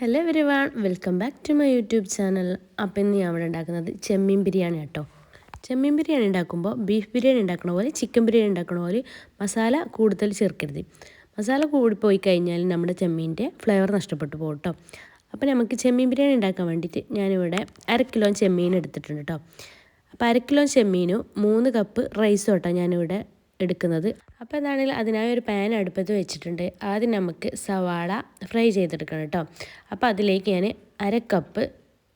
Hello everyone welcome back to my YouTube channel അപ്പം ഇന്ന് ഞാൻ ഇവിടെ ഉണ്ടാക്കുന്നത് ചെമ്മീൻ ബിരിയാണി കേട്ടോ ചെമ്മീൻ ബിരിയാണി ഉണ്ടാക്കുമ്പോൾ ബീഫ് ബിരിയാണി ഉണ്ടാക്കണ പോലെ ചിക്കൻ ബിരിയാണി ഉണ്ടാക്കണ പോലെ മസാല കൂടുതൽ ചേർക്കരുത്. മസാല കൂടിപ്പോയി കഴിഞ്ഞാൽ നമ്മുടെ ചെമ്മീന്റെ ഫ്ലേവർ നഷ്ടപ്പെട്ടു പോകും കേട്ടോ അപ്പോൾ നമുക്ക് ചെമ്മീൻ ബിരിയാണി ഉണ്ടാക്കാൻ വേണ്ടിയിട്ട് ഞാനിവിടെ അര കിലോ ചെമ്മീൻ എടുത്തിട്ടുണ്ട് കേട്ടോ അപ്പോൾ അര കിലോ ചെമ്മീനും മൂന്ന് കപ്പ് റൈസും കേട്ടോ ഞാനിവിടെ എടുക്കുന്നത്. അപ്പോൾ എന്താണെങ്കിൽ അതിനായി ഒരു പാൻ അടുപ്പത്ത് വെച്ചിട്ടുണ്ട്. ആദ്യം നമുക്ക് സവാള ഫ്രൈ ചെയ്തെടുക്കണം കേട്ടോ. അപ്പോൾ അതിലേക്ക് ഞാൻ അര കപ്പ്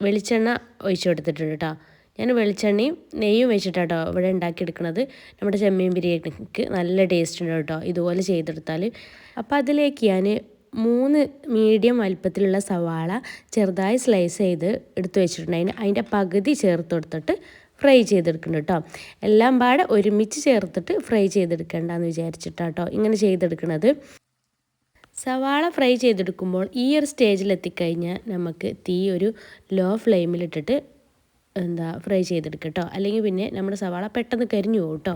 വെളിച്ചെണ്ണ ഒഴിച്ചു കൊടുത്തിട്ടുണ്ട് കേട്ടോ. ഞാൻ വെളിച്ചെണ്ണയും നെയ്യും വെച്ചിട്ടാട്ടോ ഇവിടെ ഉണ്ടാക്കിയെടുക്കുന്നത് നമ്മുടെ ചെമ്മീൻ ബിരിയാണിക്ക് നല്ല ടേസ്റ്റ് ഉണ്ട് കേട്ടോ ഇതുപോലെ ചെയ്തെടുത്താൽ അപ്പോൾ അതിലേക്ക് ഞാൻ മൂന്ന് മീഡിയം വലുപ്പത്തിലുള്ള സവാള ചെറുതായി സ്ലൈസ് ചെയ്ത് എടുത്തു വെച്ചിട്ടുണ്ടായിരുന്നു അതിന്റെ പകുതി ചേർത്ത് കൊടുത്തിട്ട് ഫ്രൈ ചെയ്തെടുക്കണം കേട്ടോ. എല്ലാം പാടെ ഒരുമിച്ച് ചേർത്തിട്ട് ഫ്രൈ ചെയ്തെടുക്കേണ്ടെന്ന് വിചാരിച്ചിട്ടാട്ടോ ഇങ്ങനെ ചെയ്തെടുക്കുന്നത് സവാള ഫ്രൈ ചെയ്തെടുക്കുമ്പോൾ ഈ ഒരു സ്റ്റേജിൽ എത്തിക്കഴിഞ്ഞാൽ നമുക്ക് തീ ഒരു ലോ ഫ്ലെയിമിലിട്ടിട്ട് എന്താ ഫ്രൈ ചെയ്തെടുക്കുക കേട്ടോ അല്ലെങ്കിൽ പിന്നെ നമ്മുടെ സവാള പെട്ടെന്ന് കരിഞ്ഞു പോകും കേട്ടോ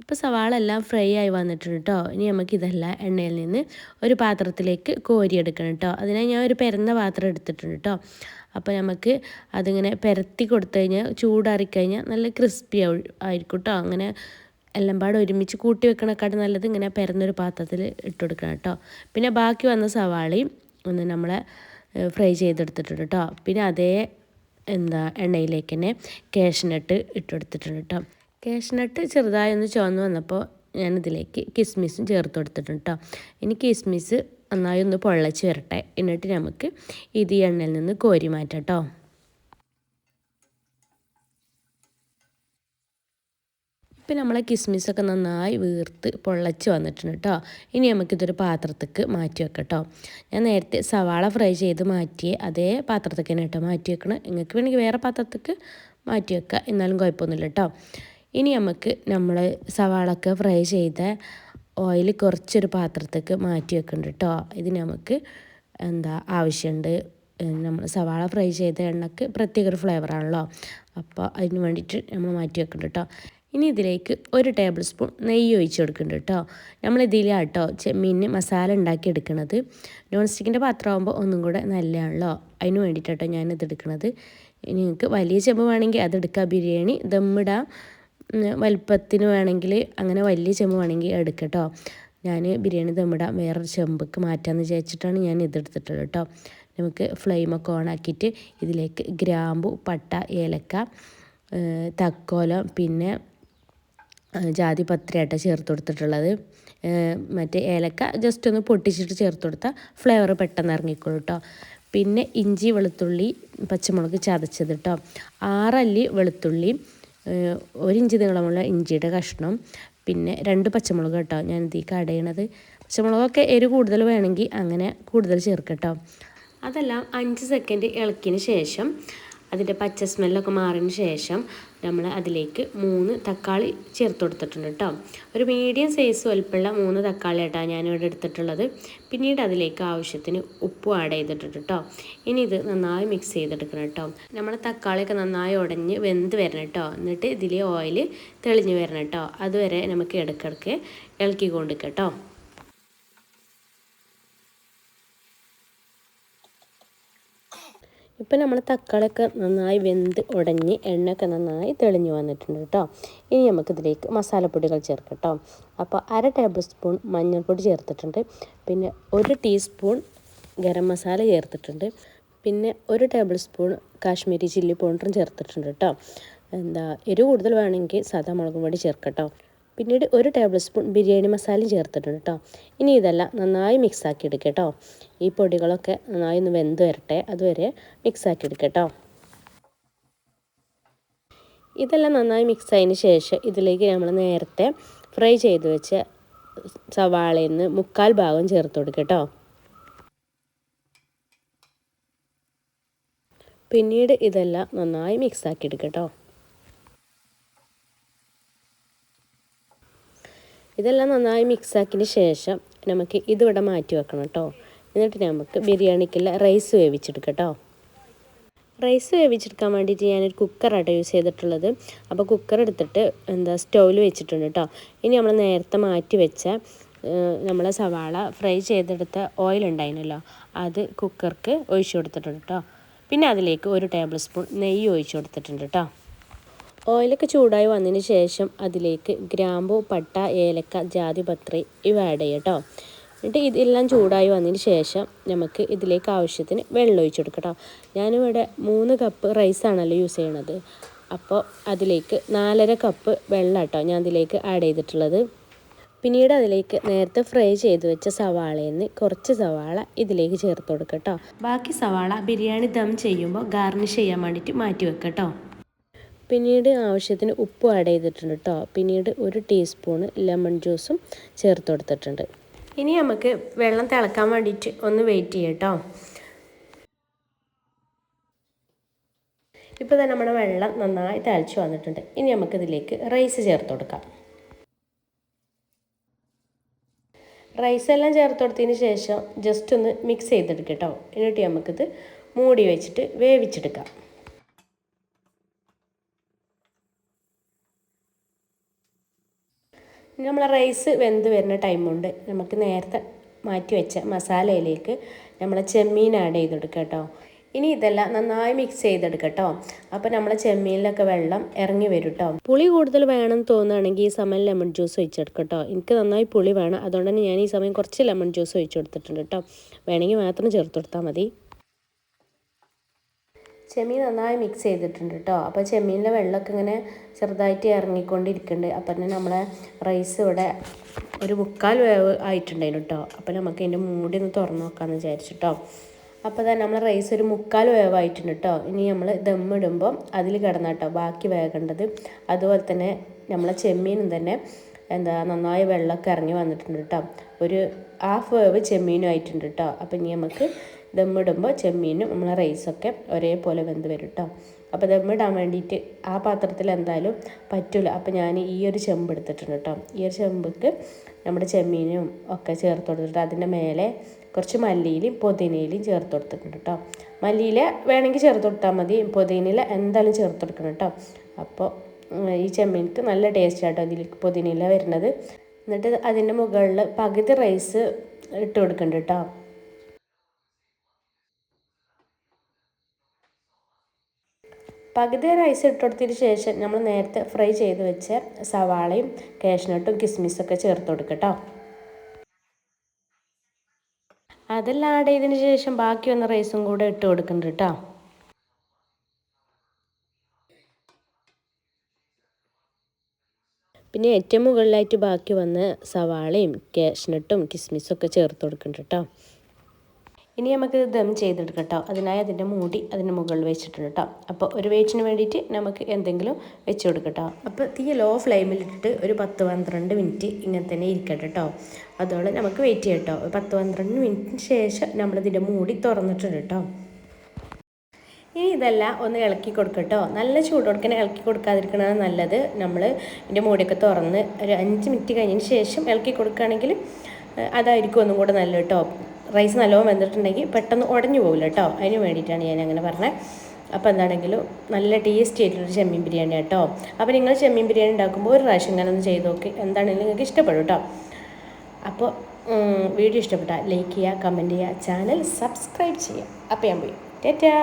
ഇപ്പോൾ സവാള എല്ലാം ഫ്രൈ ആയി വന്നിട്ടുണ്ട് കേട്ടോ ഇനി നമുക്ക് ഇതെല്ലാം എണ്ണയിൽ നിന്ന് ഒരു പാത്രത്തിലേക്ക് കോരിയെടുക്കണം കേട്ടോ അതിനായി ഞാൻ ഒരു പെരുന്ന പാത്രം എടുത്തിട്ടുണ്ട് കേട്ടോ അപ്പോൾ നമുക്ക് അതിങ്ങനെ പെരത്തി കൊടുത്തു കഴിഞ്ഞാൽ ചൂടാറിക്കഴിഞ്ഞാൽ നല്ല ക്രിസ്പി ആയിരിക്കും കേട്ടോ അങ്ങനെ എല്ലാം പാടെ ഒരുമിച്ച് കൂട്ടി വെക്കണേക്കാട്ട് നല്ലത് ഇങ്ങനെ പരന്നൊരു പാത്രത്തിൽ ഇട്ട് കൊടുക്കണം കേട്ടോ. പിന്നെ ബാക്കി വന്ന സവാളയും ഒന്ന് നമ്മളെ ഫ്രൈ ചെയ്തെടുത്തിട്ടുണ്ട് കേട്ടോ. പിന്നെ അതേ എന്താ എണ്ണയിലേക്ക് തന്നെ ഇട്ട് ഇട്ടെടുത്തിട്ടുണ്ട് കേട്ടോ. കാഷ്നട്ട് ചെറുതായി ഒന്ന് ചുവന്ന് വന്നപ്പോൾ ഞാനിതിലേക്ക് കിസ്മിസും ചേർത്ത് കൊടുത്തിട്ടുണ്ട് കേട്ടോ. ഇനി കിസ്മിസ് നന്നായി ഒന്ന് പൊള്ളച്ച് വരട്ടെ. എന്നിട്ട് നമുക്ക് ഇത് ഈ എണ്ണയിൽ നിന്ന് കോരി മാറ്റാം കേട്ടോ ഇപ്പം നമ്മളെ കിസ്മിസൊക്കെ നന്നായി വീർത്ത് പൊള്ളച്ച് വന്നിട്ടുണ്ട് കേട്ടോ ഇനി നമുക്കിതൊരു പാത്രത്തേക്ക് മാറ്റി വെക്കാം കേട്ടോ ഞാൻ നേരത്തെ സവാള ഫ്രൈ ചെയ്ത് മാറ്റിയ അതേ പാത്രത്തേക്ക് തന്നെ കേട്ടോ മാറ്റി വെക്കണം. നിങ്ങൾക്ക് വേണമെങ്കിൽ വേറെ പാത്രത്തേക്ക് മാറ്റി വെക്കുക എന്നാലും കുഴപ്പമൊന്നുമില്ല കേട്ടോ ഇനി നമുക്ക് നമ്മൾ സവാളൊക്കെ ഫ്രൈ ചെയ്ത ഓയിൽ കുറച്ചൊരു പാത്രത്തേക്ക് മാറ്റി വെക്കുന്നുണ്ട് കേട്ടോ ഇത് നമുക്ക് എന്താ ആവശ്യമുണ്ട് നമ്മൾ സവാള ഫ്രൈ ചെയ്ത എണ്ണക്ക് പ്രത്യേക ഒരു ഫ്ലേവറാണല്ലോ അപ്പോൾ അതിന് വേണ്ടിയിട്ട് നമ്മൾ മാറ്റി വെക്കുന്നുണ്ട് കേട്ടോ ഇനി ഇതിലേക്ക് ഒരു ടേബിൾ സ്പൂൺ നെയ്യ് ഒഴിച്ച് കൊടുക്കുന്നുണ്ട് കേട്ടോ നമ്മൾ കേട്ടോ ചെമ്മീന് മസാല ഉണ്ടാക്കി എടുക്കുന്നത് നോൺ സ്റ്റിക്കിന്റെ പാത്രമാകുമ്പോൾ ഒന്നും കൂടെ നല്ലതാണല്ലോ. അതിന് വേണ്ടിയിട്ടോ ഞാനിത് എടുക്കുന്നത് നിങ്ങൾക്ക് വലിയ ചെമ്പ് വേണമെങ്കിൽ അതെടുക്കാം ബിരിയാണി ദമ്മിടാം. വലുപ്പത്തിന് വേണമെങ്കിൽ അങ്ങനെ വലിയ ചെമ്പ് വേണമെങ്കിൽ എടുക്കട്ടോ. ഞാൻ ബിരിയാണി തമ്മിടാം വേറൊരു ചെമ്പക്ക് മാറ്റാമെന്ന് വിചാരിച്ചിട്ടാണ് ഞാൻ ഇതെടുത്തിട്ടുള്ളത് കേട്ടോ. നമുക്ക് ഫ്ലെയിമൊക്കെ ഓണാക്കിയിട്ട് ഇതിലേക്ക് ഗ്രാമ്പു പട്ട ഏലക്ക തക്കോലം പിന്നെ ജാതിപത്രിയായിട്ട് ചേർത്ത് കൊടുത്തിട്ടുള്ളത്. മറ്റേ ഏലക്ക ജസ്റ്റ് ഒന്ന് പൊട്ടിച്ചിട്ട് ചേർത്ത് കൊടുത്താൽ ഫ്ലേവർ പെട്ടെന്ന് ഇറങ്ങിക്കോളൂ കേട്ടോ. പിന്നെ ഇഞ്ചി വെളുത്തുള്ളി പച്ചമുളക് ചതച്ചത് കേട്ടോ. ആറല്ലി വെളുത്തുള്ളി ഒരു ഇഞ്ച് നീളമുള്ള ഇഞ്ചിയുടെ കഷ്ണം പിന്നെ രണ്ട് പച്ചമുളക് കേട്ടോ ഞാൻ ഇതിലേക്ക് അടയണത് പച്ചമുളകൊക്കെ എരി കൂടുതൽ വേണമെങ്കിൽ അങ്ങനെ കൂടുതൽ ചേർക്കട്ടോ. അതെല്ലാം അഞ്ച് സെക്കൻഡ് ഇളക്കിയതിന് ശേഷം അതിന്റെ പച്ച സ്മെല്ലൊക്കെ മാറിയതിന് ശേഷം നമ്മൾ അതിലേക്ക് മൂന്ന് തക്കാളി ചേർത്ത് കൊടുത്തിട്ടുണ്ട് കേട്ടോ. ഒരു മീഡിയം സൈസ് വലുപ്പമുള്ള മൂന്ന് തക്കാളി ആയിട്ടാണ് ഞാനിവിടെ എടുത്തിട്ടുള്ളത്. പിന്നീട് അതിലേക്ക് ആവശ്യത്തിന് ഉപ്പും ആഡ് ചെയ്തിട്ടുണ്ട് കേട്ടോ. ഇനി ഇത് നന്നായി മിക്സ് ചെയ്തെടുക്കണം കേട്ടോ. നമ്മൾ തക്കാളിയൊക്കെ നന്നായി ഉടഞ്ഞ് വെന്ത് വരണം കേട്ടോ. എന്നിട്ട് ഇതിൽ ഓയിൽ തെളിഞ്ഞ് വരണം കേട്ടോ. അതുവരെ നമുക്ക് ഇടയ്ക്കിടയ്ക്ക് ഇളക്കി കൊണ്ടിരിക്കാം ഇപ്പം നമ്മൾ തക്കാളിയൊക്കെ നന്നായി വെന്ത് ഉടഞ്ഞ് എണ്ണയൊക്കെ നന്നായി തെളിഞ്ഞു വന്നിട്ടുണ്ട് കേട്ടോ ഇനി നമുക്കിതിലേക്ക് മസാലപ്പൊടികൾ ചേർക്കാം കേട്ടോ അപ്പോൾ അര ടേബിൾ സ്പൂൺ മഞ്ഞൾപ്പൊടി ചേർത്തിട്ടുണ്ട്. പിന്നെ ഒരു ടീസ്പൂൺ ഗരം മസാല ചേർത്തിട്ടുണ്ട്. പിന്നെ ഒരു ടേബിൾ സ്പൂൺ കാശ്മീരി ചില്ലി പൗഡറും ചേർത്തിട്ടുണ്ട് കേട്ടോ എന്താ എരിവ് കൂടുതൽ വേണമെങ്കിൽ സാധാ മുളകും പൊടി ചേർക്കട്ടോ പിന്നീട് ഒരു ടേബിൾ സ്പൂൺ ബിരിയാണി മസാലയും ചേർത്തിട്ടുണ്ട് കേട്ടോ ഇനി ഇതെല്ലാം നന്നായി മിക്സാക്കി എടുക്കുക കേട്ടോ ഈ പൊടികളൊക്കെ നന്നായി ഒന്ന് വെന്ത് വരട്ടെ. അതുവരെ മിക്സാക്കി എടുക്കുക കേട്ടോ ഇതെല്ലാം നന്നായി മിക്സ് ആയതിന് ശേഷം ഇതിലേക്ക് നമ്മൾ നേരത്തെ ഫ്രൈ ചെയ്ത് വെച്ച സവാളയിൽ നിന്ന് മുക്കാൽ ഭാഗം ചേർത്ത് കൊടുക്കുക കേട്ടോ പിന്നീട് ഇതെല്ലാം നന്നായി മിക്സാക്കി എടുക്കുക കേട്ടോ ഇതെല്ലാം നന്നായി മിക്സാക്കിയതിന് ശേഷം നമുക്ക് ഇതിവിടെ മാറ്റി വെക്കണം കേട്ടോ. എന്നിട്ട് നമുക്ക് ബിരിയാണിക്കുള്ള റൈസ് വേവിച്ചെടുക്കാം കേട്ടോ റൈസ് വേവിച്ചെടുക്കാൻ വേണ്ടിയിട്ട് ഞാനൊരു കുക്കറാട്ടോ യൂസ് ചെയ്തിട്ടുള്ളത്. അപ്പോൾ കുക്കർ എടുത്തിട്ട് എന്താ സ്റ്റൗവിൽ വെച്ചിട്ടുണ്ട് കേട്ടോ. ഇനി നമ്മൾ നേരത്തെ മാറ്റി വെച്ച നമ്മളെ സവാള ഫ്രൈ ചെയ്തെടുത്ത ഓയിൽ ഉണ്ടായിരുന്നല്ലോ അത് കുക്കർക്ക് ഒഴിച്ചു കൊടുത്തിട്ടുണ്ട് കേട്ടോ. പിന്നെ അതിലേക്ക് ഒരു ടേബിൾ സ്പൂൺ നെയ്യ് ഒഴിച്ചു കൊടുത്തിട്ടുണ്ട് കേട്ടോ. ഓയിലൊക്കെ ചൂടായി വന്നതിന് ശേഷം അതിലേക്ക് ഗ്രാമ്പു പട്ട ഏലക്ക ജാതിപത്രി ഇവ ആഡ് ചെയ്യാം കേട്ടോ എന്നിട്ട് ഇതെല്ലാം ചൂടായി വന്നതിന് ശേഷം നമുക്ക് ഇതിലേക്ക് ആവശ്യത്തിന് വെള്ളം ഒഴിച്ചു കൊടുക്കട്ടോ ഞാനിവിടെ മൂന്ന് കപ്പ് റൈസാണല്ലോ യൂസ് ചെയ്യണത്. അപ്പോൾ അതിലേക്ക് നാലര കപ്പ് വെള്ളം കേട്ടോ ഞാൻ അതിലേക്ക് ആഡ് ചെയ്തിട്ടുള്ളത്. പിന്നീട് അതിലേക്ക് നേരത്തെ ഫ്രൈ ചെയ്ത് വെച്ച സവാളയിൽ നിന്ന് കുറച്ച് സവാള ഇതിലേക്ക് ചേർത്ത് കൊടുക്കട്ടോ ബാക്കി സവാള ബിരിയാണി ദം ചെയ്യുമ്പോൾ ഗാർണിഷ് ചെയ്യാൻ വേണ്ടിയിട്ട് മാറ്റി വെക്കട്ടോ പിന്നീട് ആവശ്യത്തിന് ഉപ്പ് ആഡ് ചെയ്തിട്ടുണ്ട് കേട്ടോ പിന്നീട് ഒരു ടീസ്പൂണ് ലെമൺ ജ്യൂസും ചേർത്ത് കൊടുത്തിട്ടുണ്ട്. ഇനി നമുക്ക് വെള്ളം തിളക്കാൻ വേണ്ടിയിട്ട് ഒന്ന് വെയിറ്റ് ചെയ്യാം കേട്ടോ ഇപ്പോൾ തന്നെ നമ്മുടെ വെള്ളം നന്നായി തിളച്ച് വന്നിട്ടുണ്ട്. ഇനി നമുക്കിതിലേക്ക് റൈസ് ചേർത്ത് കൊടുക്കാം. റൈസ് എല്ലാം ചേർത്ത് കൊടുത്തതിന് ശേഷം ജസ്റ്റ് ഒന്ന് മിക്സ് ചെയ്തെടുക്കാം കേട്ടോ എന്നിട്ട് നമുക്കിത് മൂടി വെച്ചിട്ട് വേവിച്ചെടുക്കാം. നമ്മൾ റൈസ് വെന്ത് വരുന്ന ടൈമുണ്ട് നമുക്ക് നേരത്തെ മാറ്റി വെച്ച മസാലയിലേക്ക് നമ്മൾ ചെമ്മീൻ ആഡ് ചെയ്തെടുക്കുക കേട്ടോ. ഇനി ഇതെല്ലാം നന്നായി മിക്സ് ചെയ്തെടുക്കുക കേട്ടോ. അപ്പോൾ നമ്മൾ ചെമ്മീനിലൊക്കെ വെള്ളം ഇറങ്ങി വരും കേട്ടോ. പുളി കൂടുതൽ വേണം തോന്നുകയാണെങ്കിൽ ഈ സമയം ലെമൺ ജ്യൂസ് ഒഴിച്ചെടുക്കുക കേട്ടോ. എനിക്ക് നന്നായി പുളി വേണം. അതുകൊണ്ട് തന്നെ ഞാൻ ഈ സമയം കുറച്ച് ലെമൺ ജ്യൂസ് ഒഴിച്ചു കൊടുത്തിട്ടുണ്ട് കേട്ടോ. വേണമെങ്കിൽ മാത്രം ചേർത്ത് കൊടുത്താൽ മതി. ചെമ്മീൻ നന്നായി മിക്സ് ചെയ്തിട്ടുണ്ട് കേട്ടോ അപ്പോൾ ചെമ്മീനിലെ വെള്ളമൊക്കെ ഇങ്ങനെ ചെറുതായിട്ട് ഇറങ്ങിക്കൊണ്ടിരിക്കുന്നുണ്ട്. അപ്പം തന്നെ നമ്മളെ റൈസ് ഇവിടെ ഒരു മുക്കാൽ വേവ് ആയിട്ടുണ്ടായിരുന്നു കേട്ടോ അപ്പോൾ നമുക്ക് അതിന്റെ മൂടി ഒന്ന് തുറന്ന് നോക്കാമെന്ന് വിചാരിച്ചു കേട്ടോ അപ്പോൾ തന്നെ നമ്മൾ റൈസ് ഒരു മുക്കാൽ വേവായിട്ടുണ്ട് കേട്ടോ ഇനി നമ്മൾ ദമ്മിടുമ്പോൾ അതിൽ കിടന്ന കേട്ടോ ബാക്കി വേകേണ്ടത്. അതുപോലെ തന്നെ നമ്മളെ ചെമ്മീനും തന്നെ എന്താ നന്നായി വെള്ളമൊക്കെ ഇറങ്ങി വന്നിട്ടുണ്ട് കേട്ടോ ഒരു ഹാഫ് വേവ് ചെമ്മീനും ആയിട്ടുണ്ട് കേട്ടോ അപ്പം ഇനി നമുക്ക് ദമ്മിടുമ്പോൾ ചെമ്മീനും നമ്മളെ റൈസൊക്കെ ഒരേപോലെ വെന്ത് വരും കേട്ടോ അപ്പോൾ ദമ്മിടാൻ വേണ്ടിയിട്ട് ആ പാത്രത്തിൽ എന്തായാലും പറ്റില്ല അപ്പോൾ ഞാൻ ഈ ഒരു ചെമ്പ് എടുത്തിട്ടുണ്ട് കേട്ടോ ഈ ഒരു ചെമ്പക്ക് നമ്മുടെ ചെമ്മീനും ഒക്കെ ചേർത്ത് കൊടുത്തിട്ട് അതിന്റെ മേലെ കുറച്ച് മല്ലിയിലും പുതിനയിലും ചേർത്ത് കൊടുത്തിട്ടുണ്ട് കേട്ടോ മല്ലിയില വേണമെങ്കിൽ ചേർത്ത് കൊടുത്താൽ മതി. പുതിനയില എന്തായാലും ചേർത്ത് കൊടുക്കണം കേട്ടോ അപ്പോൾ ഈ ചെമ്മീനിക്ക് നല്ല ടേസ്റ്റ് ആട്ടോ അതിലേക്ക് പുതിനയില വരുന്നത്. എന്നിട്ട് അതിന്റെ മുകളിൽ പകുതി റൈസ് ഇട്ട് കൊടുക്കുന്നുണ്ട് കേട്ടോ പകുതി റൈസ് ഇട്ടുകൊടുത്തതിന് ശേഷം നമ്മൾ നേരത്തെ ഫ്രൈ ചെയ്ത് വെച്ച സവാളയും കാഷ്നട്ടും കിസ്മിസൊക്കെ ചേർത്ത് കൊടുക്കട്ടോ അതെല്ലാം ആഡ് ചെയ്തതിന് ശേഷം ബാക്കി വന്ന റൈസും കൂടെ ഇട്ട് കൊടുക്കുന്നുണ്ട് കേട്ടോ പിന്നെ ഏറ്റവും മുകളിലായിട്ട് ബാക്കി വന്ന സവാളയും കാഷ്നട്ടും കിസ്മിസും ഒക്കെ ചേർത്ത് കൊടുക്കുന്നുണ്ട് കേട്ടോ ഇനി നമുക്ക് ദം ചെയ്തെടുക്കാം കേട്ടോ അതിനായി അതിന്റെ മൂടി അതിന്റെ മുകളിൽ വെച്ചിട്ടുണ്ട് കേട്ടോ അപ്പോൾ ഒരു വേച്ചിന് വേണ്ടിയിട്ട് നമുക്ക് എന്തെങ്കിലും വെച്ച് കൊടുക്കാം കേട്ടോ അപ്പോൾ തീ ലോ ഫ്ലെയിമിലിട്ടിട്ട് ഒരു പത്ത് പന്ത്രണ്ട് മിനിറ്റ് ഇങ്ങനെ തന്നെ ഇരിക്കട്ടെ കേട്ടോ അതോടെ നമുക്ക് വെയിറ്റ് ചെയ്യാം കേട്ടോ പത്ത് പന്ത്രണ്ട് മിനിറ്റിന് ശേഷം നമ്മളിതിന്റെ മൂടി തുറന്നിട്ടുണ്ട് കേട്ടോ ഇനി ഇതെല്ലാം ഒന്ന് ഇളക്കി കൊടുക്കട്ടോ നല്ല ചൂട് കൊടുക്കാൻ ഇളക്കി കൊടുക്കാതിരിക്കണതാണ് നല്ലത്. നമ്മൾ ഇതിന്റെ മൂടിയൊക്കെ തുറന്ന് ഒരു അഞ്ച് മിനിറ്റ് കഴിഞ്ഞതിന് ശേഷം ഇളക്കി കൊടുക്കുകയാണെങ്കിൽ അതായിരിക്കും ഒന്നും കൂടെ നല്ല കേട്ടോ റൈസ് നല്ലോണം വെന്തിട്ടുണ്ടെങ്കിൽ പെട്ടെന്ന് ഉടഞ്ഞു പോകില്ല കേട്ടോ. അതിന് വേണ്ടിയിട്ടാണ് ഞാൻ അങ്ങനെ പറഞ്ഞത് അപ്പോൾ എന്താണെങ്കിലും നല്ല ടേസ്റ്റി ആയിട്ടുള്ളൊരു ചെമ്മീൻ ബിരിയാണി കേട്ടോ അപ്പോൾ നിങ്ങൾ ചെമ്മീൻ ബിരിയാണി ഉണ്ടാക്കുമ്പോൾ ഒരു പ്രാവശ്യം ഇങ്ങനെ ഒന്ന് ചെയ്ത് നോക്കി. എന്താണെങ്കിലും നിങ്ങൾക്ക് ഇഷ്ടപ്പെടും കേട്ടോ. അപ്പോൾ വീഡിയോ ഇഷ്ടപ്പെട്ടാൽ ലൈക്ക് ചെയ്യുക കമന്റ് ചെയ്യുക ചാനൽ സബ്സ്ക്രൈബ് ചെയ്യുക. അപ്പോൾ ഞാൻ പോയി. ടാറ്റാ!